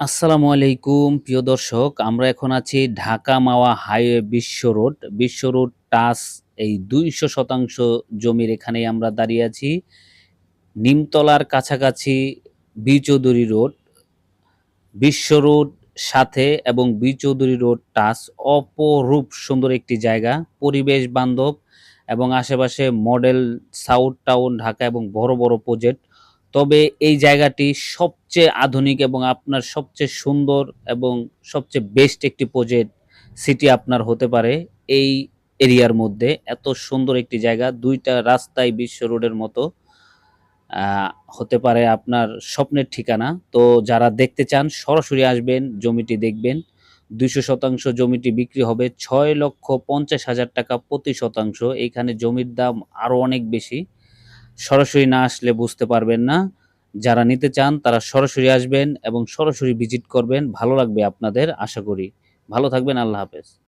আসসালামু আলাইকুম, প্রিয় দর্শক। আমরা এখন আছি Dhaka Mawa highway Bishwa road. Bishwa road টাস, এই দুইশো শতাংশ জমির এখানেই আমরা দাঁড়িয়ে আছি। নিমতলার কাছাকাছি B Chowdhury road. Bishwa road সাথে এবং বি চৌধুরী রোড টাস অপরূপ সুন্দর একটি জায়গা, পরিবেশ বান্ধব এবং আশেপাশে মডেল সাউথ টাউন, ঢাকা এবং বড় বড় প্রজেক্ট তবে এই জায়গাটি সবচেয়ে আধুনিক এবং আপনার সবচেয়ে সুন্দর এবং সবচেয়ে বেস্ট একটি প্রজেক্ট সিটি আপনার হতে পারে এই এরিয়ার মধ্যে। এত সুন্দর একটি জায়গা, দুইটা রাস্তায় বিশ্ব রোডের মতো হতে পারে আপনার স্বপ্নের ঠিকানা। তো যারা দেখতে চান, সরাসরি আসবেন, জমিটি দেখবেন। দুইশো শতাংশ জমিটি বিক্রি হবে ছয় লক্ষ পঞ্চাশ হাজার টাকা প্রতি শতাংশ। এখানে জমির দাম আরও অনেক বেশি। সরাসরি না আসলে বুঝতে পারবেন না। যারা নিতে চান, তারা সরাসরি আসবেন এবং সরাসরি ভিজিট করবেন। ভালো লাগবে আপনাদের, আশা করি। ভালো থাকবেন, আল্লাহ হাফেজ।